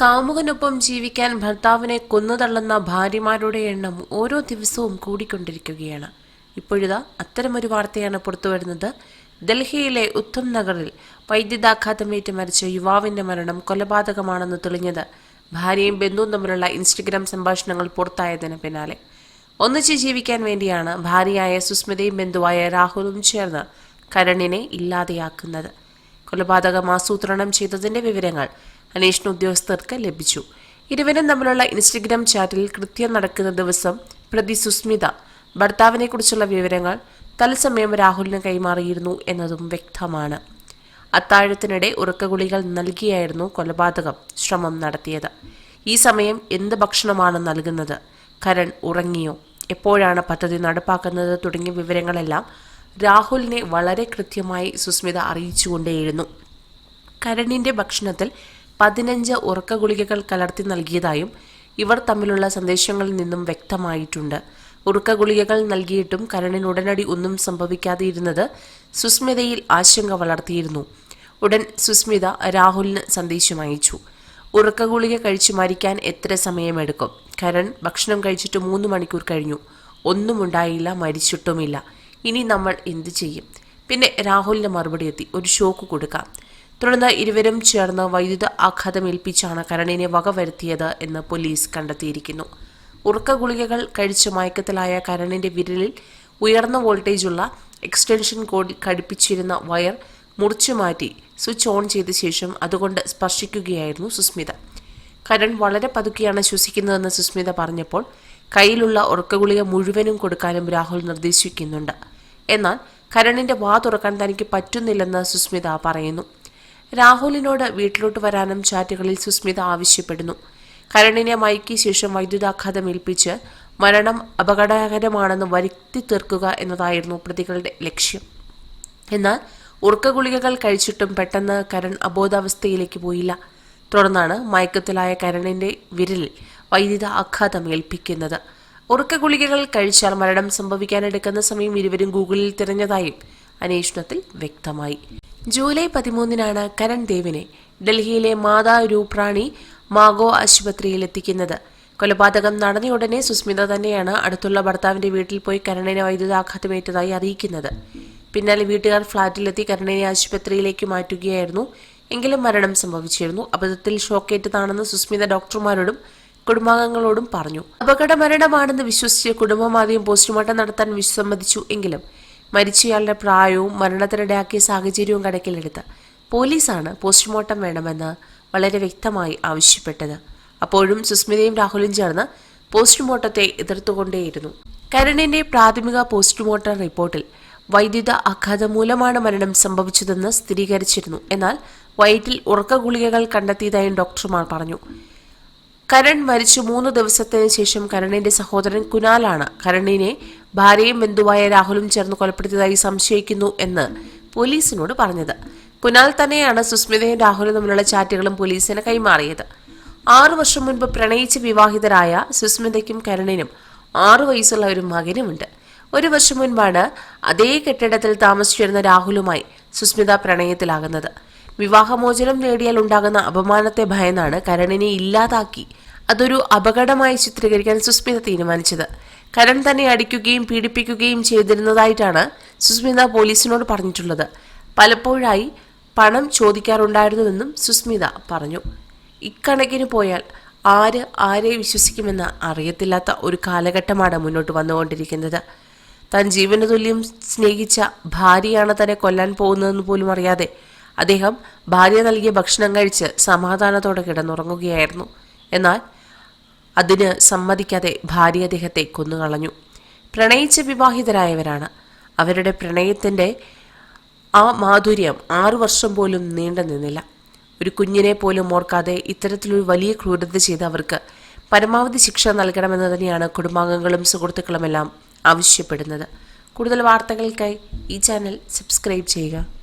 കാമുകനൊപ്പം ജീവിക്കാൻ ഭർത്താവിനെ കൊന്നുതള്ളുന്ന ഭാര്യമാരുടെ എണ്ണം ഓരോ ദിവസവും കൂടിക്കൊണ്ടിരിക്കുകയാണ്. ഇപ്പോഴിതാ അത്തരമൊരു വാർത്തയാണ് പുറത്തുവരുന്നത്. ഡൽഹിയിലെ ഉത്തം നഗറിൽ വൈദ്യുതാഘാതമേറ്റ് മരിച്ച യുവാവിന്റെ മരണം കൊലപാതകമാണെന്ന് തെളിഞ്ഞത്. ഭാര്യയും ബന്ധുവും തമ്മിലുള്ള ഇൻസ്റ്റഗ്രാം സംഭാഷണങ്ങൾ പുറത്തായതിന് പിന്നാലെ. ഒന്നിച്ച് ജീവിക്കാൻ വേണ്ടിയാണ് ഭാര്യയായ സുസ്മിതയും ബന്ധുവായ രാഹുലും ചേർന്ന് കരണിനെ ഇല്ലാതെയാക്കുന്നത്. കൊലപാതകം ആസൂത്രണം ചെയ്തതിന്റെ വിവരങ്ങൾ അന്വേഷണ ഉദ്യോഗസ്ഥർക്ക് ലഭിച്ചു. ഇരുവരും തമ്മിലുള്ള ഇൻസ്റ്റഗ്രാം ചാറ്റിൽ കൃത്യം നടക്കുന്ന ദിവസം പ്രതി സുസ്മിത ഭർത്താവിനെക്കുറിച്ചുള്ള വിവരങ്ങൾ തത്സമയം രാഹുലിന് കൈമാറിയിരുന്നു എന്നതും വ്യക്തമാണ്. അത്താഴത്തിനിടെ ഉറക്കഗുളികൾ നൽകിയായിരുന്നു കൊലപാതകം ശ്രമം നടത്തിയത്. ഈ സമയം എന്ത് ഭക്ഷണമാണ് നൽകുന്നത്? കരൺ ഉറങ്ങിയോ? എപ്പോഴാണ് പദ്ധതി നടപ്പാക്കുന്നത് തുടങ്ങിയ വിവരങ്ങളെല്ലാം രാഹുലിനെ വളരെ കൃത്യമായി സുസ്മിത അറിയിച്ചുകൊണ്ടേയിരുന്നു. കരണിന്റെ ഭക്ഷണത്തിൽ പതിനഞ്ച് ഉറക്ക ഗുളികകൾ കലർത്തി നൽകിയതായും ഇവർ തമ്മിലുള്ള സന്ദേശങ്ങളിൽ നിന്നും വ്യക്തമായിട്ടുണ്ട്. ഉറക്ക ഗുളികകൾ നൽകിയിട്ടും കരണിന് ഉടനടി ഒന്നും സംഭവിക്കാതെ ഇരുന്നത് സുസ്മിതയിൽ ആശങ്ക വളർത്തിയിരുന്നു. ഉടൻ സുസ്മിത രാഹുലിന് സന്ദേശം അയച്ചു. ഉറക്ക ഗുളിക കഴിച്ചു മരിക്കാൻ എത്ര സമയമെടുക്കും? കരൺ ഭക്ഷണം കഴിച്ചിട്ട് മൂന്ന് മണിക്കൂർ കഴിഞ്ഞു. ഒന്നും ഉണ്ടായില്ല മരിച്ചിട്ടുമില്ല. ഇനി നമ്മൾ എന്തു ചെയ്യും? പിന്നെ രാഹുലിന്റെ മറുപടി എത്തി. ഒരു ഷോക്ക് കൊടുക്കാം. തുടർന്ന് ഇരുവരും ചേർന്ന് വൈദ്യുത ആഘാതം ഏൽപ്പിച്ചാണ് കരണിനെ വകവരുത്തിയത് എന്ന് പോലീസ് കണ്ടെത്തിയിരിക്കുന്നു. ഉറക്ക ഗുളികകൾ കഴിച്ച് മയക്കത്തിലായ കരണിന്റെ വിരലിൽ ഉയർന്ന വോൾട്ടേജുള്ള എക്സ്റ്റൻഷൻ കോഡിൽ ഘടിപ്പിച്ചിരുന്ന വയർ മുറിച്ചു മാറ്റി സ്വിച്ച് ഓൺ ചെയ്ത ശേഷം അതുകൊണ്ട് സ്പർശിക്കുകയായിരുന്നു സുസ്മിത. കരൺ വളരെ പതുക്കെയാണ് ശ്വസിക്കുന്നതെന്ന് സുസ്മിത പറഞ്ഞപ്പോൾ കയ്യിലുള്ള ഉറക്കഗുളിക മുഴുവനും കൊടുക്കാനും രാഹുൽ നിർദ്ദേശിക്കുന്നുണ്ട്. എന്നാൽ കരണിന്റെ വാ തുറക്കാൻ തനിക്ക് പറ്റുന്നില്ലെന്ന് സുസ്മിത പറയുന്നു. രാഹുലിനോട് വീട്ടിലോട്ട് വരാനും ചാറ്റുകളിൽ സുസ്മിത ആവശ്യപ്പെടുന്നു. കരണിനെ മയക്കിയ ശേഷം വൈദ്യുതാഘാതം ഏൽപ്പിച്ച് മരണം അപകടകരമാണെന്ന് വരുത്തി തീർക്കുക എന്നതായിരുന്നു പ്രതികളുടെ ലക്ഷ്യം. എന്നാൽ ഉറക്കഗുളികകൾ കഴിച്ചിട്ടും പെട്ടെന്ന് കരൺ അബോധാവസ്ഥയിലേക്ക് പോയില്ല. തുടർന്നാണ് മയക്കത്തിലായ കരണിന്റെ വിരലിൽ വൈദ്യുത ആഘാതം ഏൽപ്പിക്കുന്നത്. ഉറക്ക ഗുളികകൾ കഴിച്ചാൽ മരണം സംഭവിക്കാനെടുക്കുന്ന സമയം ഇരുവരും ഗൂഗിളിൽ തിരഞ്ഞതായും അന്വേഷണത്തിൽ വ്യക്തമായി. ജൂലൈ പതിമൂന്നിനാണ് കരൺ ദേവിനെ ഡൽഹിയിലെ മാതാ രൂപ്രാണി മാഗോ ആശുപത്രിയിൽ എത്തിക്കുന്നത്. കൊലപാതകം നടന്നയുടനെ സുസ്മിത തന്നെയാണ് അടുത്തുള്ള ഭർത്താവിന്റെ വീട്ടിൽ പോയി കരണിനെ വൈദ്യുതാഘാതമേറ്റതായി അറിയിക്കുന്നത്. പിന്നാലെ വീട്ടുകാർ ഫ്ളാറ്റിലെത്തി കരണിനെ ആശുപത്രിയിലേക്ക് മാറ്റുകയായിരുന്നു. എങ്കിലും മരണം സംഭവിച്ചിരുന്നു. അബദ്ധത്തിൽ ഷോക്കേറ്റതാണെന്ന് സുസ്മിത ഡോക്ടർമാരോടും കുടുംബാംഗങ്ങളോടും പറഞ്ഞു. അപകട മരണമാണെന്ന് വിശ്വസിച്ച് കുടുംബം ആദ്യം പോസ്റ്റ്മോർട്ടം നടത്താൻ വിസമ്മതിച്ചു എങ്കിലും മരിച്ചയാളുടെ പ്രായവും മരണത്തിനിടയാക്കിയ സാഹചര്യവും കണക്കിലെടുത്ത് പോലീസാണ് പോസ്റ്റ്മോർട്ടം വേണമെന്ന് വളരെ വ്യക്തമായി ആവശ്യപ്പെട്ടത്. അപ്പോഴും സുസ്മിതയും രാഹുലും ചേർന്ന് പോസ്റ്റ്മോർട്ടത്തെ എതിർത്തുകൊണ്ടേയിരുന്നു. കരുണിന്റെ പ്രാഥമിക പോസ്റ്റ്മോർട്ടം റിപ്പോർട്ടിൽ വൈദ്യുത ആഘാതം മൂലമാണ് മരണം സംഭവിച്ചതെന്ന് സ്ഥിരീകരിച്ചിരുന്നു. എന്നാൽ വയറ്റിൽ ഉറക്ക ഗുളികകൾ കണ്ടെത്തിയതായും ഡോക്ടർമാർ പറഞ്ഞു. കരൺ മരിച്ചു മൂന്ന് ദിവസത്തിന് ശേഷം കരണിന്റെ സഹോദരൻ കുനാലാണ് കരണിനെ ഭാര്യയും ബന്ധുവായ രാഹുലും ചേർന്ന് കൊലപ്പെടുത്തിയതായി സംശയിക്കുന്നു എന്ന് പോലീസിനോട് പറഞ്ഞത്. കുനാൽ തന്നെയാണ് സുസ്മിതയും രാഹുലും തമ്മിലുള്ള ചാറ്റുകളും പോലീസിന് കൈമാറിയത്. ആറു വർഷം മുൻപ് പ്രണയിച്ച് വിവാഹിതരായ സുസ്മിതയ്ക്കും കരണിനും ആറു വയസ്സുള്ള ഒരു മകനുമുണ്ട്. ഒരു വർഷം മുൻപാണ് അതേ കെട്ടിടത്തിൽ താമസിച്ചിരുന്ന രാഹുലുമായി സുസ്മിത പ്രണയത്തിലാകുന്നത്. വിവാഹമോചനം നേടിയാൽ ഉണ്ടാകുന്ന അപമാനത്തെ ഭയന്നാണ് കരണിനെ ഇല്ലാതാക്കി. അതൊരു അപകടമായി ചിത്രീകരിക്കാൻ സുസ്മിത തീരുമാനിച്ചത്. കരൺ തന്നെ അടിക്കുകയും പീഡിപ്പിക്കുകയും ചെയ്തിരുന്നതായിട്ടാണ് സുസ്മിത പോലീസിനോട് പറഞ്ഞിട്ടുള്ളത്. പലപ്പോഴായി പണം ചോദിക്കാറുണ്ടായിരുന്നുവെന്നും സുസ്മിത പറഞ്ഞു. ഇക്കണക്കിന് പോയാൽ ആര് ആരെ വിശ്വസിക്കുമെന്ന് അറിയത്തില്ലാത്ത ഒരു കാലഘട്ടമാണ് മുന്നോട്ട് വന്നുകൊണ്ടിരിക്കുന്നത്. താൻ ജീവന തുല്യം സ്നേഹിച്ച ഭാര്യയാണ് തന്നെ കൊല്ലാൻ പോകുന്നതെന്ന് പോലും അറിയാതെ അദ്ദേഹം ഭാര്യ നൽകിയ ഭക്ഷണം കഴിച്ച് സമാധാനത്തോടെ കിടന്നുറങ്ങുകയായിരുന്നു. എന്നാൽ അതിന് സമ്മതിക്കാതെ ഭാര്യ അദ്ദേഹത്തെ കൊന്നുകളഞ്ഞു. പ്രണയിച്ച് വിവാഹിതരായവരാണ്. അവരുടെ പ്രണയത്തിന്റെ ആ മാധുര്യം ആറു വർഷം പോലും നീണ്ടു നിന്നില്ല. ഒരു കുഞ്ഞിനെ പോലും ഓർക്കാതെ ഇത്തരത്തിലൊരു വലിയ ക്രൂരത ചെയ്ത അവർക്ക് പരമാവധി ശിക്ഷ നൽകണമെന്ന് തന്നെയാണ് കുടുംബാംഗങ്ങളും സുഹൃത്തുക്കളുമെല്ലാം ആവശ്യപ്പെടുന്നത്. കൂടുതൽ വാർത്തകൾക്കായി ഈ ചാനൽ സബ്സ്ക്രൈബ് ചെയ്യുക.